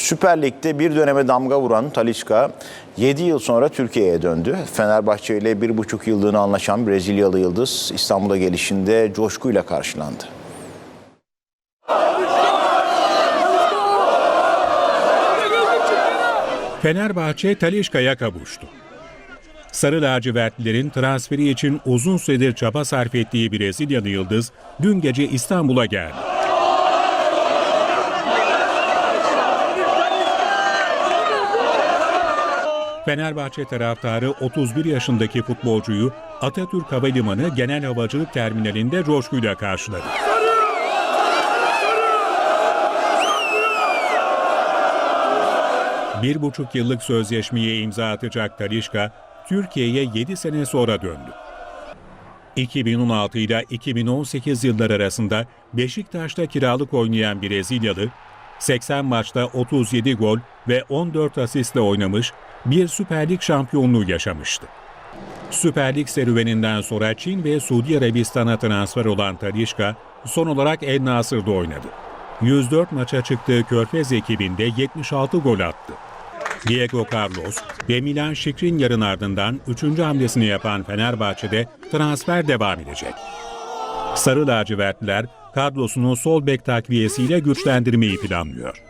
Süper Lig'de bir döneme damga vuran Talisca 7 yıl sonra Türkiye'ye döndü. Fenerbahçe ile 1,5 yıllığına anlaşan Brezilyalı Yıldız İstanbul'a gelişinde coşkuyla karşılandı. Fenerbahçe Talişka'ya kavuştu. Sarı lacivertlilerin transferi için uzun süredir çaba sarf ettiği Brezilyalı Yıldız dün gece İstanbul'a geldi. Fenerbahçe taraftarı 31 yaşındaki futbolcuyu Atatürk Havalimanı Genel Havacılık Terminali'nde coşkuyla karşıladı. Bir buçuk yıllık sözleşmeye imza atacak Talişka, Türkiye'ye 7 sene sonra döndü. 2016 ile 2018 yıllar arasında Beşiktaş'ta kiralık oynayan Brezilyalı, 80 maçta 37 gol ve 14 asistle oynamış, bir Süper Lig şampiyonluğu yaşamıştı. Süper Lig serüveninden sonra Çin ve Suudi Arabistan'a transfer olan Talişka, son olarak El Nasır'da oynadı. 104 maça çıktığı Körfez ekibinde 76 gol attı. Diego Carlos ve Milan Skriniar'ın ardından 3. hamlesini yapan Fenerbahçe'de transfer devam edecek. Sarı lacivertliler kadrosunu sol bek takviyesiyle güçlendirmeyi planlıyor.